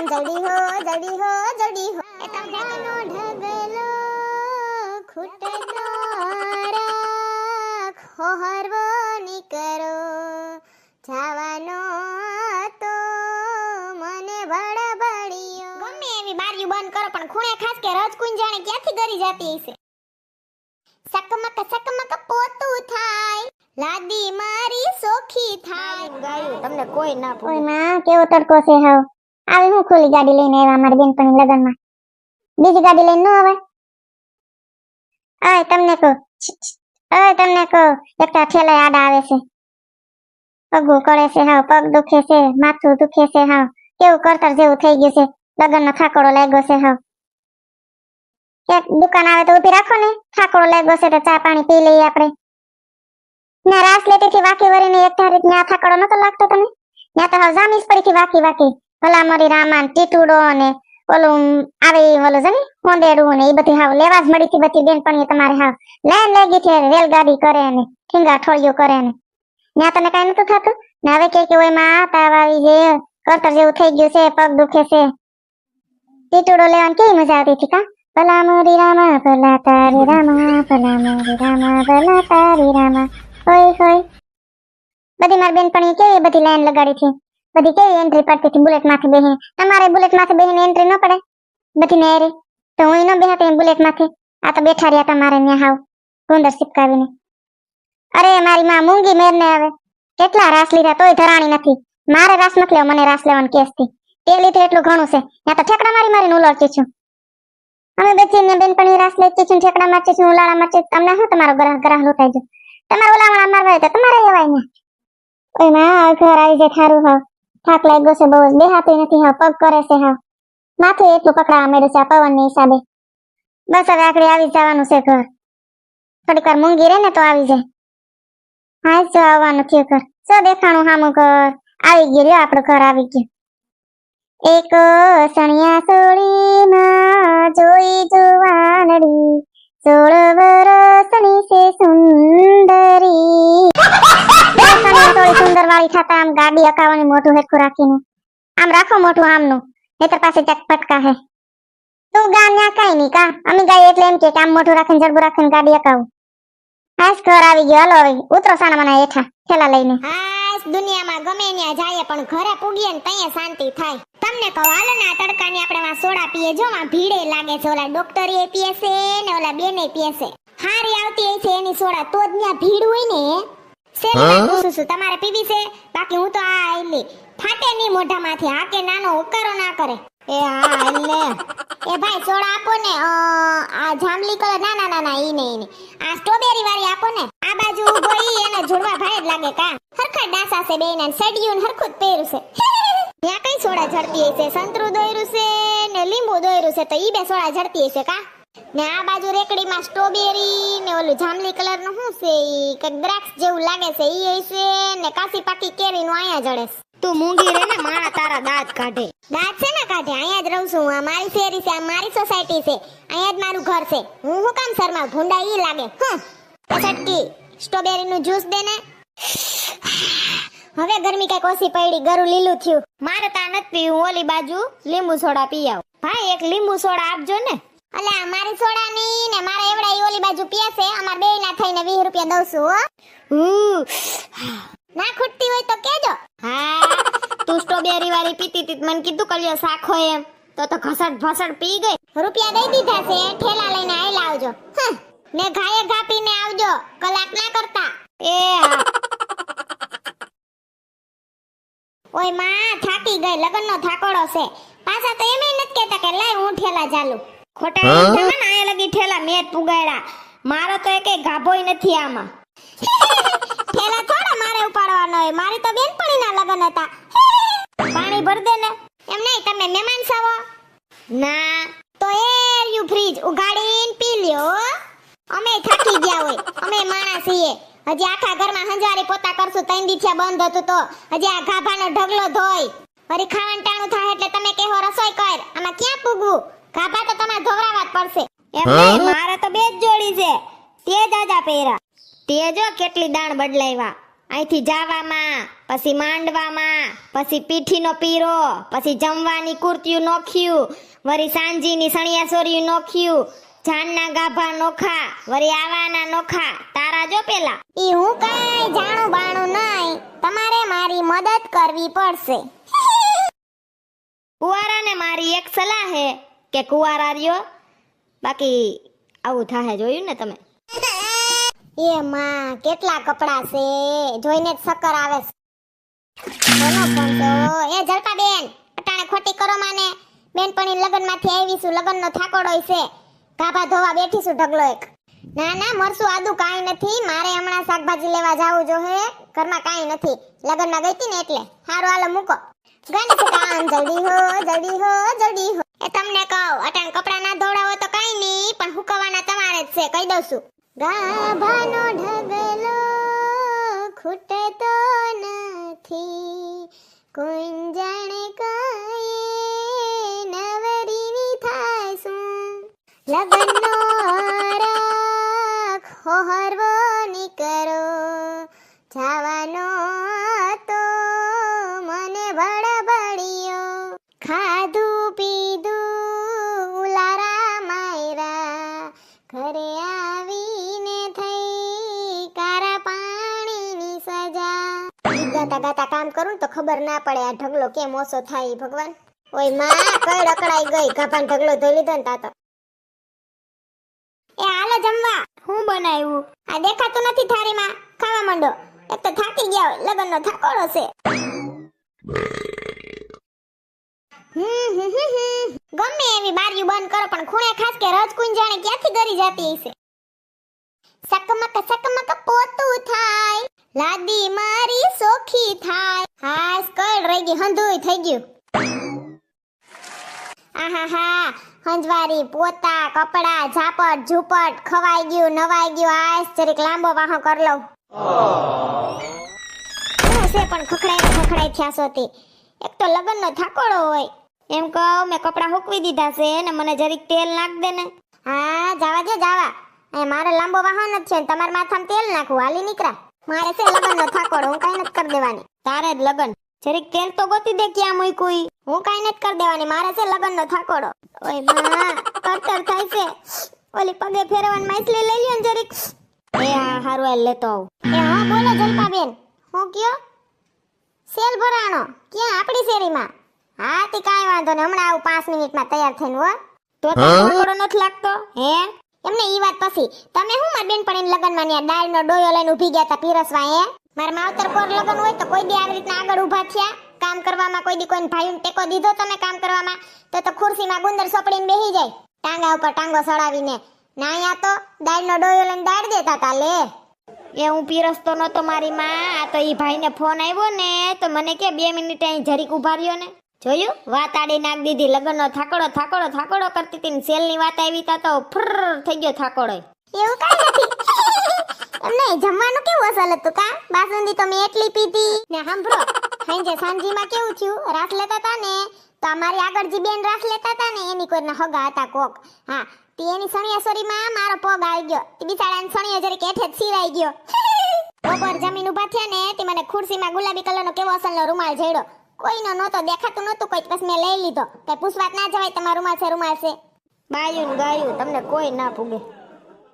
જલ્દી હો જલ્દી હો જલ્દી હો. એ તમનો ઢગલો ખૂટે રાખ. હો હરવો નીકળો જાવાનો તો મને ભડભડિયો ગમે એવી બારીઓ બંધ કરો પણ ખૂણે ખાસ કે રજકુંજ જાણે ક્યાંથી ગરી જાતી હશે? સકમક સકમક પોતું થાય લાદી મારી સોખી થાય. ગાયું તમને કોઈ ના કોઈ માં કેવો તડકો છે હાવ? આવી હું ખુલ્લી ગાડી લઈને આવ્યા મારી બેનપણી લગ્નમાં? બીજી ગાડી લઈને ન આવે ઓય તમને કહું. ઓય તમને કહો, એકટા ઠેલાય આડા આવે છે. પગ કરે છે હાવ, પગ દુખે છે, માથું દુખે છે હાવ. કેવું કરતર જેવું થઈ ગયું છે? લગ્નનો થાકોડો લાગ્યો છે હાવ. એક દુકાન આવે તો ઊભી રાખો ને, થાકોડો લાગ્યો છે તો ચા પાણી પી લઈએ આપણે. ના રાસ લેતીથી વાકી વરીને એક ધારી ત્યાં થાકડો નતો લાગતો તને? ત્યાં તો હાવ જામીસ પડીથી વાકી વાકી. ભલા મરી રામાન ટીટુડો ને ઓલું આવે ઓલું જની હોંદેડું ને એ બધી હાવ લેવા જ મળી હતી બધી બેનપણીઓ તમારે હાવ. લાઈન ગઈ છે રેલગાડી કરે ને ઠીંગા ઠોળિયો કરે ને. ત્યાં તને કઈ નતું થતું? ને હવે કે ઓયમાં તાવ આવી છે કરતર જેવું થઈ ગયું છે, પગ દુખે છે. ટીટુડો લેવાની કેવી મજા આવતી હતી કા? ભલા મોરી રામા ભલા તારી રામા ભલા મોરી રામા ભલા તારી રામા. હોય હોય બધી મારી બેનપણી કેવી બધી લાઈન લગાડી છે બધી કેવી એન્ટ્રી પડતી હતી બુલેટમાંથી બેહીને તમારે બુલેટમાંથી બેહીને એન્ટ્રી ન પડે બધી નેરી તો હું ન બેહાતી બુલેટમાંથી આ તો બેઠા રહ્યા તમારે ત્યાં હાવ ગુંદર સિપકાવીને અરે મારી માં મૂંગી મેર ને આવે કેટલા રાસ લીધા તોય ધરાણી નથી મારે રાસ નથી લેવો મને રાસ લેવાનો કેસથી તે લીધે એટલું ઘણું છે ત્યાં તો ઠેકડા મારી મારીને ઉલળતી છું અમે બેચીને બેનપણી રાસ લેતી છું ઠેકડા મારતી છું ઉલાળા મારતી તમને શું તમારો ગ્રહ ગ્રહ લૂંટાઈ જાય તમારે મારવા તો તમારે એવાય ને ઓયમાં ઘર આવી જાય થારું હાવ થાક લાગ્યો છે બહુ જ. બેહાતી નથી, હા, પગ કરે છે, હા. માથું એટલું પકડાવા માંડ્યું છે, આ હિસાબે. બસ હવે આકડી આવી જવાનું છે ઘર. થોડીક વાર મૂંગી રહે ને તો આવી જાય. હા, જો આવવાનું થયું ઘર. જો દેખાણું હામું ઘર. આવી ગયું લ્યો આપણું ઘર આવી ગયું. એક સણિયા સોળીમાં જોઈ જુવાનડી. સોળ મોઢું હેરખું રાખીને. આમ રાખો મોટું આમનું, નહીતર પાસે ચક હે. તું ગા ન્યા કાઈ નહીં કા? અમે ગાય એટલે એમ કે આમ મોઢું રાખીને, જડબું રાખીને ગાડી અકાવું. હાસ ઘર આવી ગયો, હલો હવે, ઉતરો સાના મને હેઠા લઈને. હાસ દુનિયામાં ગમે ત્યાં જાય પણ ઘરે પૂગીએ ને ત્યાં શાંતિ થાય. તમને કહો હાલો ને આ તડકાની આપણે માં સોડા પીએ. જો માં ભીડે લાગે છે ઓલા ડોક્ટર એ પીએ છે ને ઓલા બેને પીએ છે હારી આવતી હોય છે એની સોડા. તો જ ત્યાં ભીડ હોય ને. સેને પૂછું છું તમારે પીવી છે? બાકી હું તો આ આઈલી ફાટે નહીં મોઢામાંથી. હા કે નાનો ઉકારો ના કરે? એ હા એટલે એ ભાઈ સોડા આપો ને. આ જાંબલી કલર ના ના ના ના ઈ નહીં. આ સ્ટ્રોબેરી વાળી આપો ને. આ બાજુ ઊભો ઈ એને જોડવા ભાઈ જ લાગે કા. હરખા ડાસા છે બેન અને સડિયું ને હરખું જ છે. ત્યાં કઈ સોડા ઝડતી હશે? સંતરું દોયરું છે ને લીંબુ દોયરું છે તો ઈ બે સોડા ઝડતી હશે કા? ને આ બાજુ રેકડીમાં સ્ટ્રોબેરી ને ઓલું જાંબલી કલરનું શું છે ઈ? કંઈક દ્રાક્ષ જેવું લાગે છે ઈ હશે ને કાસી પાકી કેરી નું અહીંયા જડે તું મૂંગી રે ને માણા તારા દાંત કાઢે. દાંત છે ને કાઢે? અહીંયા જ રહું છું આ મારી શેરી છે, આ મારી સોસાયટી છે. અહીંયા જ મારું ઘર છે. હું હું કામ શર્મા ભૂંડા ઈ લાગે. હું એ સટકી સ્ટ્રોબેરી નું જ્યુસ દે હવે ગરમી કંઈક ઓછી પડી, ગરું લીલું થયું. મારે તા નથી પીવું, ઓલી બાજુ લીંબુ સોડા પી આવ. ભાઈ, એક લીંબુ સોડા આપજો ને. અલે અમારી સોડા ની ને, મારા એવડા ઈ ઓલી બાજુ પીએ અમાર બેય ના થઈને 20 રૂપિયા દઉં છું, હો. ના ખૂટતી હોય તો કેજો. હા, તું સ્ટ્રોબેરી વાળી પીતી તી મને કીધું કલ્યો સાખો એમ. તો તો ઘસડ ભસડ પી ગઈ. રૂપિયા દઈ દીધા છે, ઠેલા લઈને આઈ લાવજો હં. ને ઘાયે ઘા પીને આવજો કલાક ના કરતા. એ હા. ઓયમાં થાકી ગઈ લગનનો થાકોડો છે. પાછા તો એમ નથી કહેતા કે લાય હું ઠેલા ચાલુ. ખોટા એમ તમે ને આયા લગી ઠેલા મેં જ પુગાડ્યા મારો તો એકેય ગાભોય નથી આમાં. ઠેલા થોડા મારે ઉપાડવાનો હોય. મારી તો બેનપણીના લગન હતા. પાણી ભર દે ને. એમ નહીં તમે મહેમાન છો? ના. તો એ રહ્યું ફ્રીજ ઉગાડીને પી લ્યો હો. અમે થાકી ગયા હોય. અમે માણસ છીએ. હજી આખા ઘરમાં હંજારી પોતા કરશું. ત્રણ દીઠિયા બંધ હતું તો. હજી આ ગાભાનો ઢગલો ધોય વળી ખાવાનું ટાણું થાય એટલે તમે કહેવો રસોઈ કર. આમાં ક્યાં પૂગવું? ગાભા તો તમારે ધોવરાવા જ પડશે. એમ મારે તો બે જ જોડી છે. તે દાદા પહેરા તે જો કેટલી દાણ બદલાવ્યા. અહીંથી જાવામાં પછી માંડવામાં પછી પીઠીનો પીરો પછી જમવાની કુર્તીયું નોખ્યું વળી સાંજીની સણિયા સોરિયું નોખ્યું જાનના ગાભા નોખા વરી આવાના નોખા તારા જો પેલા. ઈ હું કાંઈ જાણું બાણું નહીં તમારે મારી મદદ કરવી પડશે. કુવારાને મારી એક સલાહ હે કે કુવારા રહ્યો. બાકી આવું થાહે જોયું ને તમે? એ માં કેટલા કપડા છે? જોઈને જ સકર આવે છે. બોલો ફોન તો? એ ઝરકા બેન અટાણે ખોટી કરો માને. બેનપણી લગનમાંથી આવીશું લગનનો થાકોડો છે. ગાભા ધોવા બેઠીશું ઢગલો એક. ના ના, મરસું આદુ કાંઈ નથી. મારે હમણાં શાકભાજી લેવા જાવું જો હે. ઘરમાં કાંઈ નથી. લગનમાં ગઈ હતી ને એટલે. હારું, હાલો, મૂકો. ગણેશ કામ જલ્દી હો જલ્દી હો જલ્દી હો. એ તમને કહું, અટાણ કપડાં ના ધોડાવો તો કાંઈ નહીં, પણ હુકવાના તમારે જ છે. કહી દઉં છું. ગાભાનો ઢગલો ખૂટતો લગનનો જવાનો તો મને બળબડિયો ખાધું પીધું ઉલારા માયરા. ઘરે આવીને થઈ કારા પાણીની સજા. ગીત ગાતા કામ કરું તો ખબર ના પડે આ ઢગલો કેમ ઓછો થાય ભગવાન. ઓયમાં કઈ અકળાઈ ગઈ ગાભાન ઢગલો ધોઈ લીધો ને તાતો એ હાલો જમવા હું બનાવ્યું આ દેખાતું નથી થાળીમાં ખાવા માંડો. એક તો થાકી ગયા હોય, લગનનો થાકોડો છે. ગમે એવી બારીઓ બંધ કરો, પણ ખૂણે ખાસ કે રજકુંજ જાણે ક્યાંથી ગરી જતી હશે? સકમક સકમક પોતું થાય. લાદી મારી સોખી થાય. હાસ કળ રહી ગઈ, હંધુય થઈ ગયું. આહાહા. હંજવારી પોતા, કપડા, ઝાપટ, ઝૂપટ, ખવાઈ ગયું, નવાઈ ગયું આસ જરીક લાંબો વાહો કર લઉં. શું પણ ખખડાઈ ખખડાઈ થયા સોતી એક તો લગનનો થાકોડો હોય. એમ કહું, મેં કપડાં હુકવી દીધા છે ને મને જરીક તેલ નાખ દે ને. હા, જાવા દે, જાવા. એ મારે લાંબો વાહન જ છે ને તમારા માથામાં તેલ નાખવું હાલી નીકળા મારે છે લગનનો થાકોડો, હું કઈ નથી કરી દેવાની. તારે જ લગન. જરીક તેલ તો ગોતી દે ક્યાં મૂક્યું ઈ. હું કાઈ નથી કરી દેવાની મારે છે લગનનો થાકોડો. ઓયમાં કરતર થાય છે. ઓલી પગે ફેરવાન માછલી લઈ લ્યો ને જરીક. એ આ હારું હાલ લેતો આવ. એ હા બોલો જલપાબેન હું કયો? સેલ ભરાણો ક્યાં? આપણી શેરીમાં? હા તે કાઈ વાંધો નહીં. હમણાં આવું પાંચ મિનિટમાં તૈયાર થઈને હો. તો થોડો નથી લાગતો હે? એમને ઈ વાત પછી. તમે હું મારી બેનપણીના લગનમાં ન્યા દાળનો ડોયો લઈને ઊભી ગયા તા પીરસવા હે? મારા માવતર કોર લગન હોય તો કોઈ દી આવી રીતના આગળ ઊભા થયા કામ કરવામાં કોઈ દી કોઈને ભાઈઓને ટેકો દીધો તમે કામ કરવામાં તો તો ખુરશીમાં ગુંદર સોપડીને બેહી જાય ટાંગા ઉપર ટાંગો સડાવીને ના અહીંયા તો દાળનો ડોયો લઈને દાળ દેતા તા લે. એ હું પીરસતો નતો મારી માં આ તો એ ભાઈને ફોન આવ્યો ને તો મને કે બે મિનિટ અહીં જરીક ઊભા રહ્યો ને. જોયું? વાત આડી નાખ દીધી લગનનો થાકોડો થાકોડો થાકોડો કરતી હતી ને સેલની વાત આવી તા તો ફ્રર થઈ ગયો થાકોડો એવું કાઈ નથી. નહીં જમવાનું કેવું અસલ હતું કા? બાસુંદી તો મેં એટલી પીધી. ને સાંભળો સાંજે સાંજીમાં કેવું થયું? રાસ લેતા હતા ને તો અમારી આગળ જે બેન રાસ લેતા હતા ને એની કોઈના હગા હતા કોક. હા તે એની સણિયા સોરીમાં મારો પગ આવી ગયો. તે બિચારાને સણિયો જરીક હેઠે જ સિરાઈ ગયો. બપોર જમીન ઊભા થયા ને તે મને ખુરશીમાં ગુલાબી કલરનો કેવો અસલનો રૂમાલ જડ્યો કોઈનો નહોતો દેખાતું નહોતું કોઈ પછી મેં લઈ લીધો. કઈ પૂછવાત ના જવાય તમારું રૂમાલ છે રૂમાલ છે. બાયું ગાયું તમને કોઈ ના પૂગે